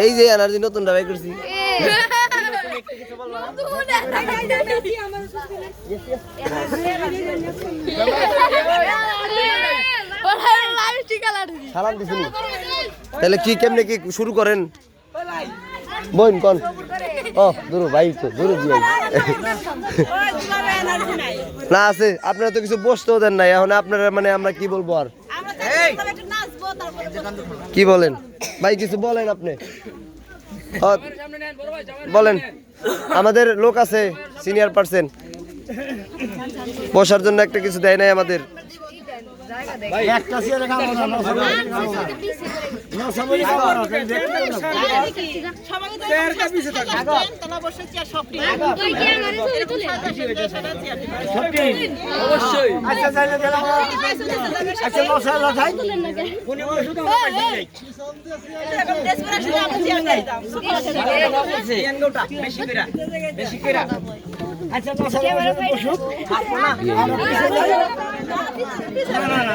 এই যে এনার্জি নতুন ডাবাই করছি। তাহলে কি কেমনে কি শুরু করেন? বোন, কন? ও, দূর, ভাই তো, দূর দিয়ে। না, আছে। আপনারা তো কিছু বসতেও দেন নাই। এখন আপনারা মানে আমরা কি বলব আর? কি বলেন? ভাই কিছু বলেন আপনি। বলেন। আমাদের লোক আছে সিনিয়র পার্সন বসার জন্য একটা কিছু দেয় নাই আমাদের। সত্যি আচ্ছা তাহলে আচ্ছা মশলা খাই কোনি ওষুধ আমার পাইছে নেই। আচ্ছা মশলা ওষুধ আমার পিছে যাও। না না না।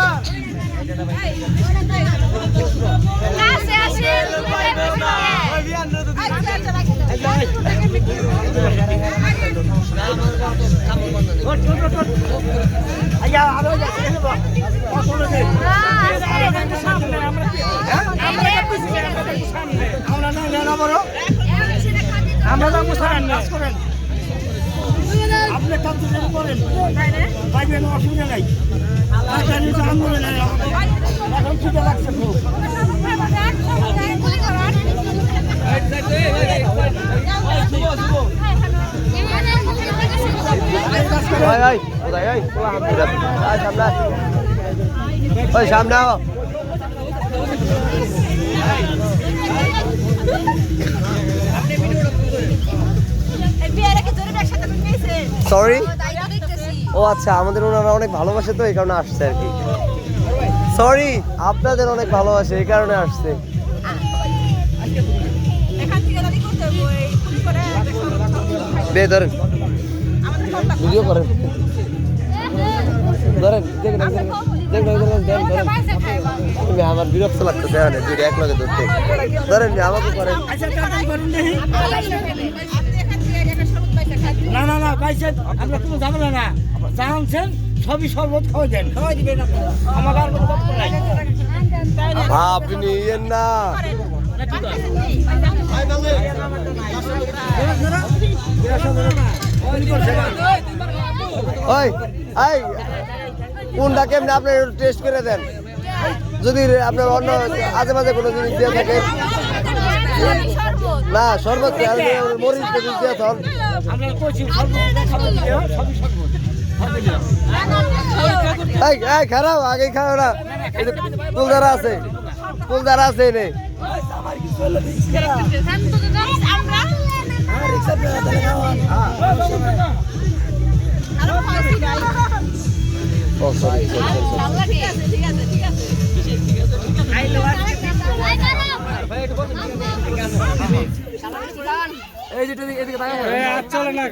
আমরা যাব সারান কাজ করেন। আপনি কাজ করেন পাইবেন অসুবিধা নাই আন্দোলন। ওই সামনে সরি ও আচ্ছা আমাদের ওনারা অনেক ভালোবাসে তো, এই কারণে আসছে আর কি। সরি আপনাদের অনেক ভালোবাসে, এই কারণে আসছে। বে ধরেন। ভিডিও করেন। ধরেন তুমি আমার বিরক্ত লাগতেছে মানে দুইটা এক লগে ধরতে। ধরেন আমাকে করেন। আচ্ছা না না না পাইছেন আমরা কোনো ঝামেলা না। জানছেন সবই শরবত খাওয়া দেন। খাওয়াই দিবেন আমার আর কোনো বক্তব্য নাই। আপনি ইয়েন না। ওই আই কোনটা কেমনে আপনি টেস্ট করে দেন? যদি আপনার অন্য আজে মাঝে কোনো জিনিস দিয়ে থাকে। না শরবত মরিচ টরিচ দিয়ে আমরা শরবত এই এই খারাপ আগে খাও না। এই ফুলদারা আছে ফুলদারা আছে এনে। ও সরি এদিকে সরি চলে না